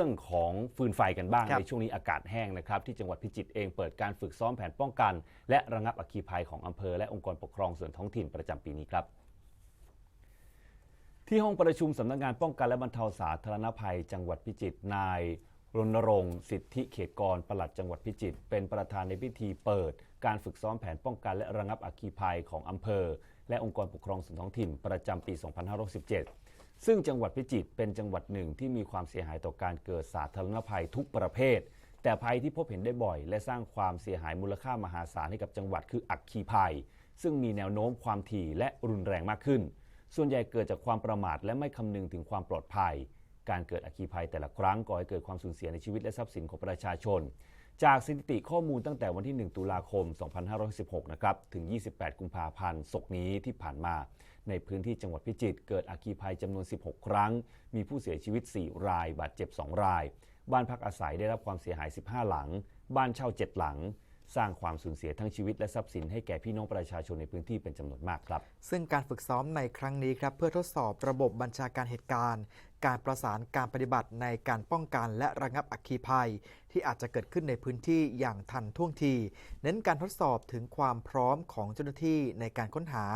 รื่องของฟืนไฟกันบ้างครับในช่วงนี้อากาศแห้งนะครับที่จังหวัดพิจิตรเองเปิดการฝึกซ้อมแผนป้องกัน และระงับอัคคีภัยของอำเภอและองค์กรปกครองส่วนท้องถิ่นประจำปีนี้ครับที่ห้องประชุมสำนักงานป้องกันและบรรเทาสาธารณภัย จังหวัดพิจิตรนายรณรงค์สิทธิเขตกรปลัดจังหวัดพิจิตรเป็นประธานในพิธีเปิด การฝึกซ้อมแผนป้องกันและระงับอัคคีภัยของอำเภอ และองค์กรปกครองส่วนท้องถิ่นประจำปี 2567 ซึ่งจังหวัดพิจิตรเป็นจังหวัดหนึ่งที่มีความเสียหายต่อการเกิดสาธารณภัยทุกประเภท แต่ภัยที่พบเห็นได้บ่อย และสร้างความเสียหายมูลค่ามหาศาลให้กับจังหวัดคืออัคคีภัย ซึ่งมีแนวโน้มความถี่และรุนแรงมากขึ้น ส่วนใหญ่เกิดจากความประมาทและไม่คำนึงถึงความปลอดภัย การเกิดอัคคีภัยแต่ละครั้งก่อให้เกิดความสูญเสียในชีวิตและทรัพย์สินของประชาชน จากสถิติข้อมูลตั้งแต่วันที่ 1 ตุลาคม 2516 นะครับ ถึง 28 กุมภาพันธ์ศกนี้ที่ผ่านมา ในพื้นที่จังหวัดพิจิตรเกิดอัคคีภัยจำนวน 16 ครั้ง มีผู้เสียชีวิต 4 ราย บาดเจ็บ 2 ราย บ้านพักอาศัยได้รับความเสียหาย 15 หลัง บ้านเช่า 7 หลัง สร้างความสูญเสียทั้งชีวิตและทรัพย์สินให้แก่พี่น้องประชาชนในพื้นที่เป็นจำนวนมากครับ ซึ่งการฝึกซ้อมในครั้งนี้ครับเพื่อทดสอบระบบบัญชาการเหตุการณ์ การประสานการปฏิบัติในการป้องกันและระงับอัคคีภัย ที่อาจจะเกิดขึ้นในพื้นที่อย่างทันท่วงที เน้นการทดสอบถึงความพร้อมของเจ้าหน้าที่ในการค้นหา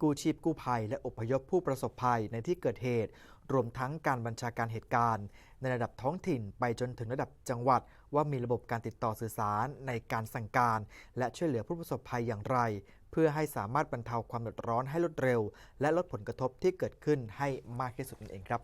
กู้ชีพกู้ภัย และอพยพผู้ประสบภัยในที่เกิดเหตุ รวมทั้งการบัญชาการเหตุการณ์ ในระดับท้องถิ่นไปจนถึงระดับจังหวัด ว่ามีระบบการติดต่อสื่อสารในการสั่งการ และช่วยเหลือผู้ประสบภัยอย่างไร เพื่อให้สามารถบรรเทาความเดือดร้อนให้ลดเร็ว และลดผลกระทบที่เกิดขึ้นให้มากที่สุดนั่นเองครับ